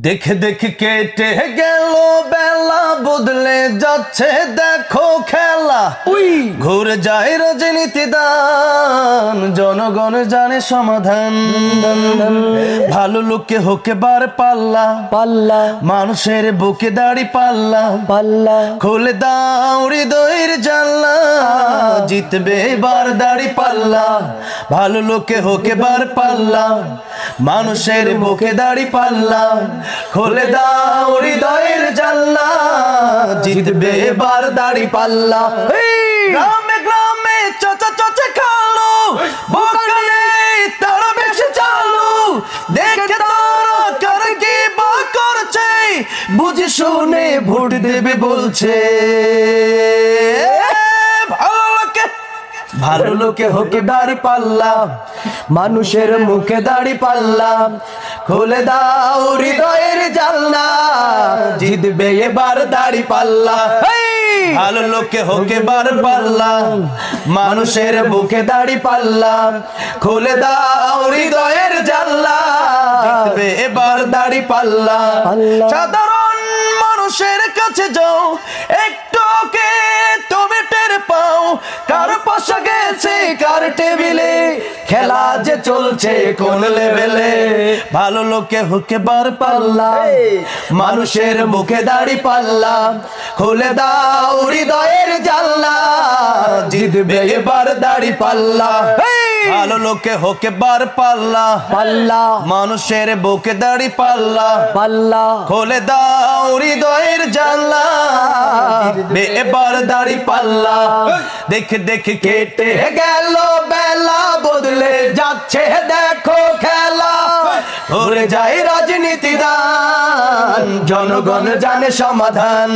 দেখে দেখে কেটে গেল বেলা বদলে যাচ্ছে দেখো খেলা। উই! ঘুরে যায় রাজনীতি দান জনগণ জানে সমাধান। ভালো লোককে হোকে বার পাল্লা। পাল্লা। মানুষের বুকে দাড়ি পাল্লা। পাল্লা। খুলে দাও হৃদয়ের জানলা। জিতবে বার দাড়ি পাল্লা। ভালো লোকে হোকে বার পাল্লা। মানুষের বুকে দাড়ি পাল্লা খুলে দাও হৃদয়ের জানলা জিতবে এবার দাড়ি পাল্লা। গ্রামে গ্রামে চাচা চাচা খালো বোকালে তারা বেশি চালু। দেখে তারা কার কি বা করছে বুঝে শুনে ভোট দেবে বলছে। ভালো লোকে ভালো লোকে হোকে দাড়ি পাল্লা। মানুষের মুখে দাড়ি পাল্লা খুলে দাও হৃদয়ের জানলা জিতবে এবার দাড়ি পাল্লা। ভালো লোকে হোকে বার পাল্লা মানুষের মুখে দাড়ি পাল্লা খুলে দাও হৃদয়ের জানলা জিতবে এবার দাড়ি পাল্লা। সাধারণ মানুষের কাছে যাও একটু কে তুমি টের পাও। কার পাশা গেছে কার টেবিলে খেলা যে চলছে কোন লেভেলে ভালো লোকে হুকে বার পাল্লা মানুষের মুখে দাড়ি পাল্লা খুলে দাও হৃদয়ের জানলা জিতবে এবার দাড়ি পাল্লা। ভালো লোকে হোকে বার পাল্লা পাল্লা। মানুষের বুকে দাড়ি পাল্লা পাল্লা। খুলে দাও হৃদয়ের জানলা এবার দাড়ি পাল্লা। দেখে দেখে কেটে গেল বেলা বদলে যাচ্ছে দেখো খেলা। ঘুরে যায় রাজনীতি দান জনগণ জানে সমাধান।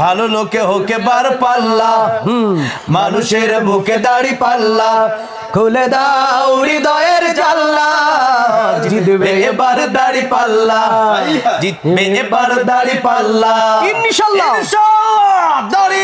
ভালো লোকে হোকে বার পাল্লা মানুষের বুকে দাড়ি পাল্লা। খুলে দাও হৃদয়ের জানলা জিতবে এবার দাড়ি পাল্লা জিতবে এবার দাড়ি পাল্লা। ইনশাল্লাহ। দাড়ি